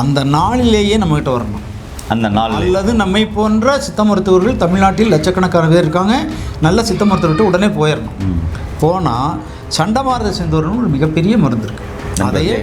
அந்த நாளிலேயே நம்மகிட்ட வரணும். அந்த நாள் அல்லது நம்மை போன்ற சித்த மருத்துவர்கள் தமிழ்நாட்டில் லட்சக்கணக்கான பேர் இருக்காங்க. நல்ல சித்த மருத்துவர்கிட்ட உடனே போயிடணும் போனால் சண்டமாரத செந்தூரன் ஒரு மிகப்பெரிய மருந்து இருக்கு. அதையே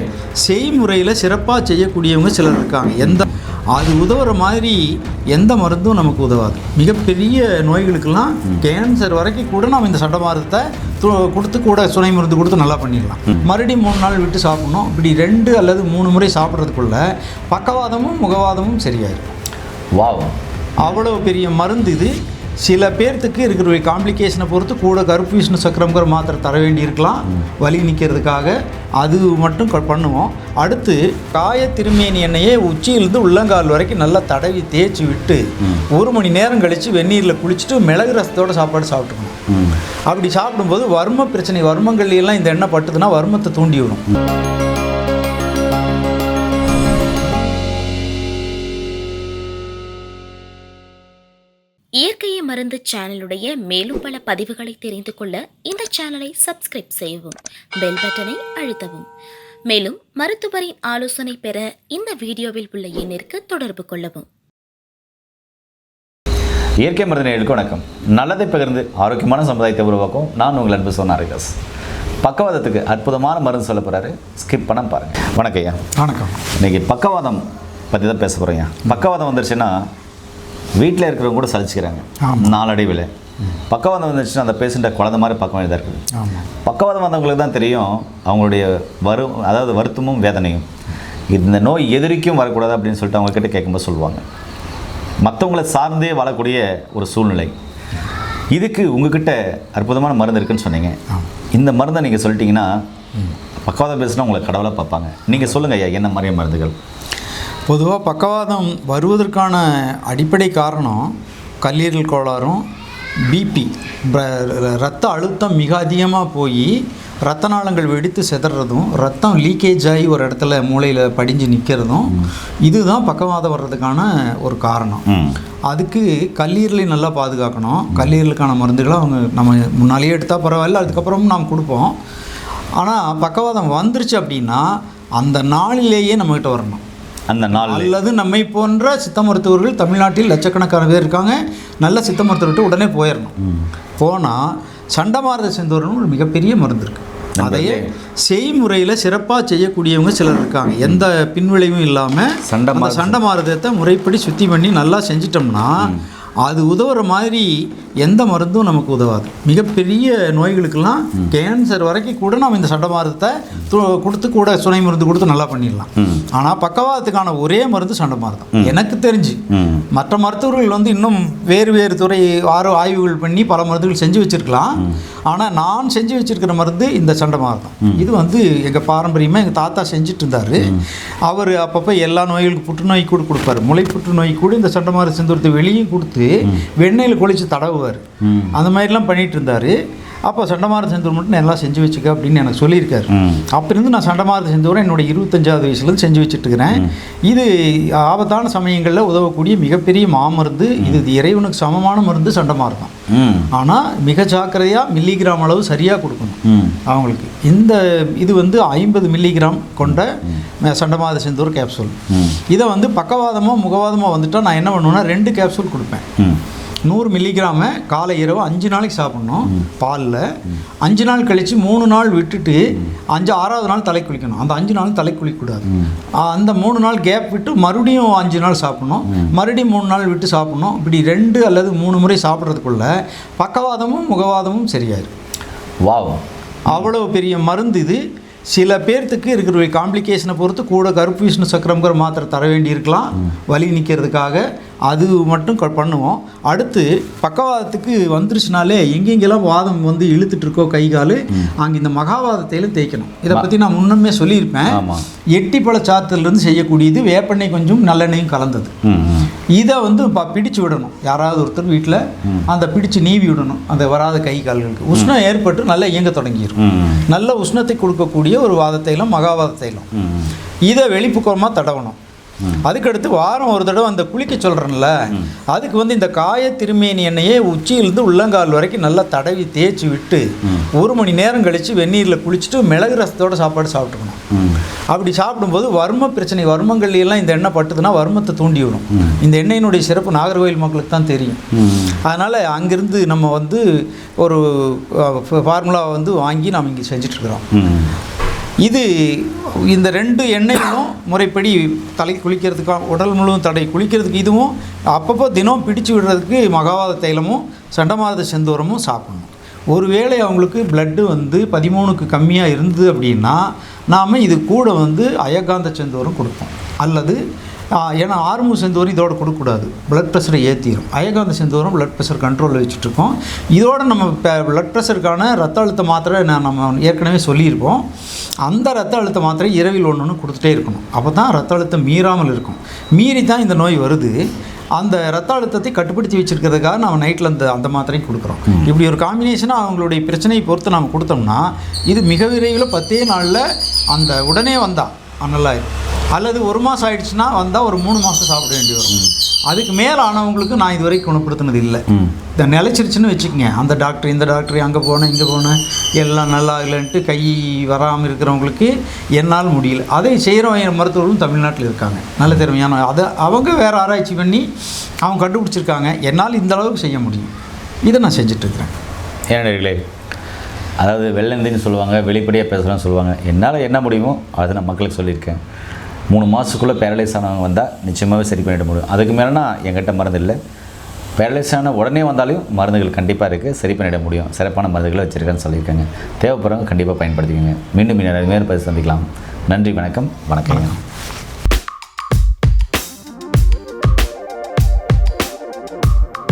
செய்முறையில் சிறப்பாக செய்யக்கூடியவங்க சிலர் இருக்காங்க. எந்த அது உதவுற மாதிரி எந்த மருந்தும் நமக்கு உதவாது. மிகப்பெரிய நோய்களுக்கெல்லாம் கேன்சர் வரைக்கும் கூட நம்ம இந்த சண்டமாரதத்தை து- கொடுத்து கூட சுனை மருந்து கொடுத்து நல்லா பண்ணிடலாம். மறுபடியும் மூணு நாள் விட்டு சாப்பிடணும். இப்படி ரெண்டு அல்லது மூணு முறை சாப்பிட்றதுக்குள்ள பக்கவாதமும் முகவாதமும் சரியாயிடும் வாவ். அவ்வளோ பெரிய மருந்து இது. சில பேர்த்துக்கு இருக்கிற காம்ப்ளிகேஷனை பொறுத்து கூட கருப்பு விஷ்ணு சக்கரம்ங்கிற மாத்திரை தர வேண்டியிருக்கலாம். வலி நிற்கிறதுக்காக அது மட்டும் க- பண்ணுவோம். அடுத்து காய திருமேனி எண்ணெயை உச்சியிலிருந்து உள்ளங்கால் வரைக்கும் நல்லா தடவி தேய்ச்சி விட்டு ஒரு மணி நேரம் கழித்து வெந்நீரில் குளிச்சுட்டு மிளகு ரசத்தோட சாப்பாடு சாப்பிட்டுக்கணும். அப்படி சாப்பிடும்போது வர்ம பிரச்சனை வர்மங்கள்ல எல்லாம் இந்த எண்ணெய் பட்டுதுன்னா வர்மத்தை தூண்டி விடும். இயற்கையை மருந்து சேனலுடைய மேலும் பல பதிவுகளை தெரிந்து கொள்ள இந்த சேனலை சப்ஸ்கிரைப் செய்யவும் பெல் பட்டனை அழுத்தவும். மேலும் மருத்துவரின் ஆலோசனை பெற இந்த வீடியோவில் உள்ள எண்ணிற்கு தொடர்பு கொள்ளவும். இயற்கை மருந்தினர்களுக்கு வணக்கம். நல்லதை பகிர்ந்து ஆரோக்கியமான சமுதாயத்தை உருவாக்கும் நான் உங்கள் அன்பு சொன்ன ஹரிதாஸ். பக்கவாதத்துக்கு அற்புதமான மருந்து சொல்ல போகிறாரு ஸ்கிப் பண்ண பாருங்க. வணக்கம் ஐயா. வணக்கம். இன்னைக்கு பக்கவாதம் பற்றி தான் பேச போகிறேன் பக்கவாதம் வந்துருச்சுன்னா வீட்டில் இருக்கிறவங்க கூட சலிச்சுக்கிறாங்க. நாளடைவில். பக்கவாதம் வந்துருச்சுன்னா அந்த பேஷண்ட்டை குழந்த மாதிரி பார்க்க வேண்டியதாக இருக்குது. பக்கவாதம் வந்தவங்களுக்கு தான் தெரியும் அவங்களுடைய வரு அதாவது வருத்தமும் வேதனையும். இந்த நோய் எதிரிக்கும் வரக்கூடாது அப்படின்னு சொல்லிட்டு அவங்க கிட்ட கேட்கும்போது சொல்லுவாங்க. மற்றவங்கள சார்ந்தே வாழக்கூடிய ஒரு சூழ்நிலை. இதுக்கு உங்ககிட்ட அற்புதமான மருந்து இருக்குன்னு சொன்னீங்க. இந்த மருந்தை நீங்கள் சொல்லிட்டீங்கன்னா பக்கவாதம் பேசுனா உங்களை கடவுளாக பார்ப்பாங்க. நீங்கள் சொல்லுங்கள் ஐயா என்ன மாதிரியான மருந்துகள்? பொதுவாக பக்கவாதம் வருவதற்கான அடிப்படை காரணம் கல்லீரல் கோளாறும் பிபி ரத்த அழுத்தம் மிக அதிகமாக போய் ரத்த நாளங்கள் வெடித்து சிதறதும் ரத்தம் லீக்கேஜ் ஆகி ஒரு இடத்துல மூளையில் படிஞ்சு நிற்கிறதும் இதுதான் பக்கவாதம் வர்றதுக்கான ஒரு காரணம். அதுக்கு கல்லீரலை நல்லா பாதுகாக்கணும். கல்லீரலுக்கான மருந்துகளை அவங்க நம்ம முன்னாலேயே எடுத்தால் பரவாயில்ல அதுக்கப்புறமும் நாம் கொடுப்போம். ஆனால் பக்கவாதம் வந்துருச்சு அப்படின்னா அந்த நாளிலேயே நம்மகிட்ட வரணும். அந்த நாள் அல்லது நம்மை போன்ற சித்த மருத்துவர்கள் தமிழ்நாட்டில் லட்சக்கணக்கான பேர் இருக்காங்க. நல்ல சித்த மருத்துவர்கிட்ட உடனே போயிடணும் போனால் சண்டமாரத செந்தூரன் ஒரு மிகப்பெரிய மருந்து இருக்கு. அதையே செய்முறையில் சிறப்பாக செய்யக்கூடியவங்க சிலர் இருக்காங்க. எந்த பின்விளைவும் இல்லாமல் அந்த சண்டமாரதத்தை முறைப்படி சுத்தி பண்ணி நல்லா செஞ்சிட்டோம்னா அது உதவுற மாதிரி எந்த மருந்தும் நமக்கு உதவாது. மிகப்பெரிய நோய்களுக்கெல்லாம் கேன்சர் வரைக்கும் கூட நம்ம இந்த சண்டமாரதத்தை து- கொடுத்து கூட சுனை மருந்து கொடுத்து நல்லா பண்ணிடலாம். ஆனால் பக்கவாதத்துக்கான ஒரே மருந்து சண்டமாரதம் எனக்கு தெரிஞ்சு மற்ற மருத்துவர்கள் வந்து இன்னும் வேறு வேறு துறை ஆரோ ஆய்வுகள் பண்ணி பல மருந்துகள் செஞ்சு வச்சிருக்கலாம். ஆனால் நான் செஞ்சு வச்சிருக்கிற மருந்து இந்த சண்டமாரதம் இது வந்து எங்கள் பாரம்பரியமாக எங்கள் தாத்தா செஞ்சுட்டு இருந்தார் அவர் அப்பப்போ எல்லா நோய்களுக்கும் புற்றுநோய் கூட கொடுப்பாரு. முளை புற்றுநோய் கூட இந்த சண்டமாரத செந்தூரத்தை வெளியும் கொடுத்து வெண்ணெயில் குளிச்சு தடவுவார். அந்த மாதிரிலாம் பண்ணிட்டு இருந்தார். அப்போ சண்டமாரத செந்தூர் மட்டும் நல்லா செஞ்சு வச்சுக்க அப்படின்னு எனக்கு சொல்லியிருக்காரு. ம். அப்போ இருந்து நான் சண்டமாரத செந்தூரம் என்னோட இருபத்தஞ்சாவது வயசுலேருந்து செஞ்சு வச்சுட்டு இருக்கிறேன் இது ஆபத்தான சமயங்களில் உதவக்கூடிய மிகப்பெரிய மாமருந்து இது இறைவனுக்கு சமமான மருந்து சண்டமாரதம். ஆனால் மிக ஜாக்கிரதையாக மில்லிகிராம் அளவு சரியாக கொடுக்கணும். அவங்களுக்கு. இந்த இது வந்து ஐம்பது மில்லிகிராம் கொண்ட சண்டமாரத செந்தூர் கேப்சூல் இதை வந்து பக்கவாதமோ முகவாதமோ வந்துட்டால் நான் என்ன பண்ணுவேன்னா ரெண்டு கேப்சூல் கொடுப்பேன். நூறு மில்லிகிராமை காலை இரவு அஞ்சு நாளைக்கு சாப்பிடணும் பாலில். அஞ்சு நாள் கழித்து மூணு நாள் விட்டுட்டு அஞ்சு ஆறாவது நாள் தலை குளிக்கணும். அந்த அஞ்சு நாள் தலை குளிக்கக்கூடாது. அந்த மூணு நாள் கேப் விட்டு மறுபடியும் அஞ்சு நாள் சாப்பிடணும். மறுபடியும் மூணு நாள் விட்டு சாப்பிடணும். இப்படி ரெண்டு அல்லது மூணு முறை சாப்பிட்றதுக்குள்ள பக்கவாதமும் முகவாதமும் சரியாயிரும். வாவ். அவ்வளோ பெரிய மருந்து இது. சில பேர்த்துக்கு இருக்கிற காம்ப்ளிகேஷனை பொறுத்து கூட கருப்பு விஷ்ணு சக்கரம்ங்கிற மாத்திரை தர வேண்டியிருக்கலாம். வலி நிற்கிறதுக்காக அது மட்டும் க- பண்ணுவோம். அடுத்து பக்கவாதத்துக்கு வந்துருச்சுனாலே எங்கெங்கெல்லாம் வாதம் வந்து இழுத்துட்டு இருக்கோ கை கால் அங்கே இந்த மகாவாதத்தையிலும் தேய்க்கணும். இதை பற்றி நான் முன்னமே சொல்லியிருப்பேன். ஆமாம் எட்டிப்பழ சாத்திலிருந்து செய்யக்கூடியது வேப்பெண்ணெய் கொஞ்சம் நல்லெண்ணெயும் கலந்தது. இதை வந்து ப- பிடிச்சு விடணும். யாராவது ஒருத்தர் வீட்டில் அந்த பிடிச்சு நீவி விடணும். அந்த வராத கை கால்களுக்கு உஷ்ணம் ஏற்பட்டு நல்லா இயங்க தொடங்கிடும் நல்ல உஷ்ணத்தை கொடுக்கக்கூடிய ஒரு வாத தைலம் மகாவாத தைலம் ம். இதை வெளிப்புறமாக தடவணும். அதுக்கடுத்து வாரம் ஒரு தடவை அந்த குளிக்க சொல்கிறேன்ல அதுக்கு வந்து இந்த காய திருமேனி எண்ணெயை உச்சியிலிருந்து உள்ளங்கால் வரைக்கும் நல்லா தடவி தேய்ச்சி விட்டு ஒரு மணி நேரம் கழித்து வெந்நீரில் குளிச்சுட்டு மிளகு ரசத்தோட சாப்பாடு சாப்பிட்டுக்கணும். அப்படி சாப்பிடும்போது வர்ம பிரச்சனை வர்மங்கள்லாம் இந்த எண்ணெய் பட்டுதுன்னா வர்மத்தை தூண்டி விடும். இந்த எண்ணெயினுடைய சிறப்பு நாகர்கோவில் மக்களுக்கு தான் தெரியும். அதனால் அங்கிருந்து நம்ம வந்து ஒரு ஃபார்முலாவை வந்து வாங்கி நாம் இங்கே செஞ்சிட்ருக்குறோம் இது இந்த ரெண்டு எண்ணெய்களும் முறைப்படி தலை குளிக்கிறதுக்காக உடல் முழுவதும் தடை குளிக்கிறதுக்கு இதுவும் அப்பப்போ தினம் பிடிச்சு விடுறதுக்கு மகாவாத தைலமும் சண்டமாத செந்தூரமும் சாப்பிடணும். ஒருவேளை அவங்களுக்கு பிளட்டு வந்து பதிமூணுக்கு கம்மியாக இருந்தது அப்படின்னா நாம் இது கூட வந்து அயகாந்த செந்தூரம் கொடுப்போம். அல்லது ஏன்னா ஆறுமு செந்தூரம் இதோட கொடுக்கக்கூடாது. பிளட் ப்ரெஷரை ஏற்றிடும் அயகாந்த செந்தூரம் பிளட் ப்ரெஷர் கண்ட்ரோலில் வச்சுட்ருக்கோம். இதோட நம்ம பிளட் ப்ரெஷருக்கான ரத்த அழுத்த மாத்திரை நான் நம்ம ஏற்கனவே சொல்லியிருப்போம். அந்த ரத்த அழுத்த மாத்திரை இரவில் ஒன்று ஒன்று கொடுத்துட்டே இருக்கணும். அப்போ தான் ரத்த அழுத்தம் மீறாமல் இருக்கும். மீறி தான் இந்த நோய் வருது. அந்த ரத்த அழுத்தத்தை கட்டுப்படுத்தி வச்சிருக்கிறதுக்காக நம்ம நைட்டில் அந்த அந்த மாத்திரையும் கொடுக்குறோம். இப்படி ஒரு காம்பினேஷனாக அவங்களுடைய பிரச்சனையை பொறுத்து நம்ம கொடுத்தோம்னா இது மிக விரைவில் பத்தே நாளில் அந்த உடனே வந்தா. நல்லா இருக்கும் அல்லது ஒரு மாதம் ஆயிடுச்சுன்னா வந்தால் ஒரு மூணு மாதம் சாப்பிட வேண்டி வரும். அதுக்கு மேலே ஆனவங்களுக்கு நான் இது வரைக்கும் குணப்படுத்தினது இல்லை. இந்த நிலச்சிருச்சுன்னு வச்சுக்கோங்க. அந்த டாக்டர் இந்த டாக்டர் அங்கே போனேன் இங்கே போனேன் எல்லாம் நல்லா இல்லைன்ட்டு கை வராமல் இருக்கிறவங்களுக்கு என்னால் முடியல. அதை செய்கிற மருத்துவர்களும் தமிழ்நாட்டில் இருக்காங்க. நல்ல திறமையான அதை அவங்க வேறு ஆராய்ச்சி பண்ணி அவங்க கண்டுபிடிச்சிருக்காங்க. என்னால் இந்த அளவுக்கு செய்ய முடியும். இதை நான் செஞ்சிட்ருக்கிறேன். ஏனர்களே அதாவது வெள்ளந்தின்னு சொல்லுவாங்க வெளிப்படையாக பேசலாம்னு சொல்லுவாங்க. என்னால் என்ன முடியுமோ அதை நான் மக்களுக்கு சொல்லியிருக்கேன். மூணு மாதத்துக்குள்ளே பேரலைஸ் ஆனவங்க வந்தால் நிச்சயமாகவே சரி பண்ணிட முடியும். அதுக்கு மேலேனா என்கிட்ட மருந்து இல்லை. பேரலைஸ் ஆன உடனே வந்தாலும் மருந்துகள் கண்டிப்பாக இருக்குது சரி பண்ணிட முடியும். சிறப்பான மருந்துகளை வச்சுருக்கேன்னு சொல்லியிருக்காங்க. தேவைப்படுறவங்க கண்டிப்பாக பயன்படுத்திக்கோங்க. மீண்டும் மீண்டும் மேற்பதி சந்திக்கலாம். நன்றி வணக்கம். வணக்கம்.